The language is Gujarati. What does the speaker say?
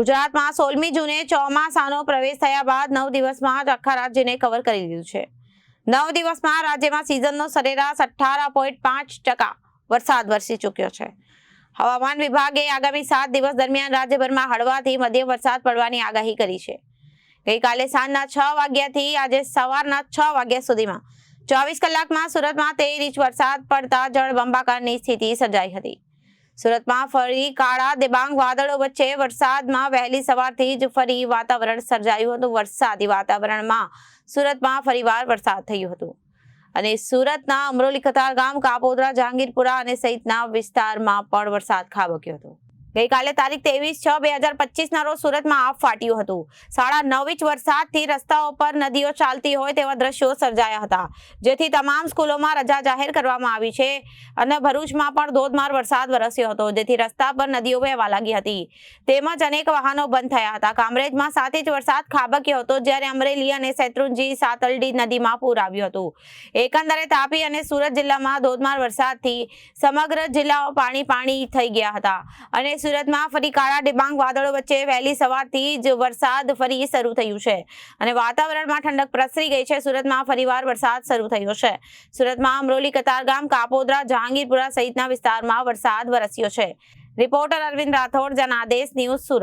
ગુજરાતમાં સોળમી જૂને ચોમાસાનો પ્રવેશ થયા બાદ નવ દિવસમાં આખા રાજ્યને કવર કરી દીધું છે. નવ દિવસમાં રાજ્યમાં સિઝનનો સરેરાશ અઠ્ઠાર પોઈન્ટ પાંચ ટકા વરસાદ વરસી ચૂક્યો છે. હવામાન વિભાગે આગામી સાત દિવસ દરમિયાન રાજ્યભરમાં હળવાથી મધ્યમ વરસાદ પડવાની આગાહી કરી છે. ગઈકાલે સાંજના છ વાગ્યાથી આજે સવારના છ વાગ્યા સુધીમાં ચોવીસ કલાકમાં સુરતમાં તેર ઇંચ વરસાદ પડતા જળબંબાકારની સ્થિતિ સર્જાઈ હતી. સુરતમાં ફરી કાળા, દિબાંગ વાદળો વચ્ચે વરસાદમાં વહેલી સવારથી જ ફરી વાતાવરણ સર્જાયું હતું. વરસાદી વાતાવરણમાં સુરતમાં ફરીવાર વરસાદ થયું હતું. અને સુરતના અમરોલી કતારગામ કાપોદરા, જહાંગીરપુરા અને સહિતના વિસ્તારમાં પણ વરસાદ ખાબક્યો હતો. ગઈકાલે તારીખ ત્રેવીસ છ બે હજાર પચીસના રોજ સુરતમાં આફ ફાટ્યું હતું. સાડા નવ ઇંચ વરસાદથી રસ્તાઓ પર નદીઓ ચાલતી હોય તેવા દ્રશ્યો સર્જાયા હતા, જેથી તમામ સ્કૂલોમાં રજા જાહેર કરવામાં આવી છે અને ભરૂચમાં પણ ધોધમાર વરસાદ વરસ્યો હતો, જેથી રસ્તા પર નદીઓ વહેવા લાગી હતી. તેમજ અનેક વાહનો બંધ થયા હતા. કામરેજમાં સાત ઇંચ વરસાદ ખાબક્યો હતો, જ્યારે અમરેલી અને શેત્રુંજી, સાતલડી નદીમાં પૂર આવ્યું હતું. એકંદરે તાપી અને સુરત જિલ્લામાં ધોધમાર વરસાદથી સમગ્ર જિલ્લાઓ પાણી પાણી થઈ ગયા હતા અને સુરતમાં ફરી કાળા ડિબાંગ વાદળો વચ્ચે વહેલી સવારથી જ વરસાદ ફરી શરૂ થયું છે. અને વાતાવરણમાં ઠંડક પ્રસરી ગઈ છે. સુરતમાં ફરીવાર વરસાદ શરૂ થયો છે. સુરતમાં અમરોલી કતારગામ કાપોદ્રા, જહાંગીરપુરા સહિતના વિસ્તારમાં વરસાદ વરસ્યો છે. Reporter Arvind Rathod, Janadesh news Surat.